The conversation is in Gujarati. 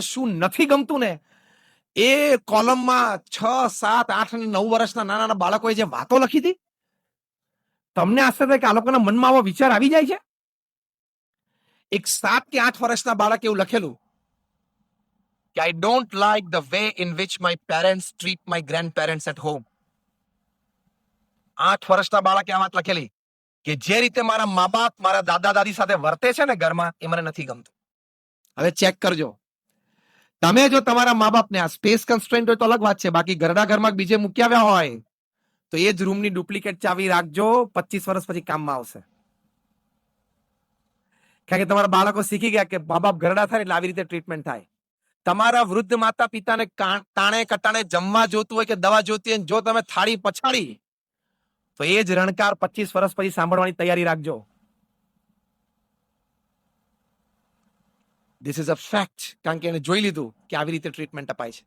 શું નથી ગમતું ને? એ કોલમમાં છ, સાત, આઠ અને નવ વર્ષના નાના નાના બાળકોએ જે વાતો લખી હતી? તમને આશ્ચર્ય કે આ લોકોના મનમાં આવો વિચાર આવી જાય છે? એક સાત કે આઠ વર્ષના બાળકે એવું લખેલું કે I don't like the way in which my parents treat my grandparents at home આઠ વર્ષના બાળકે આ વાત લખેલી કે, જે રીતે મારા મા બાપ મારા દાદા દાદી સાથે વર્તે છે ને ઘરમાં, એ મને નથી ગમતું. હવે ચેક કરજો. તમે જો તમારા મા બાપને આ સ્પેસ કન્સ્ટ્રેન્ટ હોય તો અલગ વાત છે. બાકી ઘરડા ઘરમાં બીજે મૂકી હોય, તો એ જ રૂમની ડુપ્લિકેટ ચાવી રાખજો, પચીસ વર્ષ પછી કામમાં આવશે. કારણ કે તમારા બાળકો શીખી ગયા કે મા બાપ ઘરડા થાય એટલે આવી રીતે ટ્રીટમેન્ટ થાય. તમારા વૃદ્ધ માતા પિતાને તાણે કટાણે જમવા જોતું હોય કે દવા જોતી હોય જો તમે થાળી પછાડી, તો એ જ રણકાર પચીસ વર્ષ પછી સાંભળવાની તૈયારી રાખજો. ધીસ ઇઝ અ ફેક્ટ કારણ કે એને જોઈ લીધું કે આવી રીતે ટ્રીટમેન્ટ અપાય છે.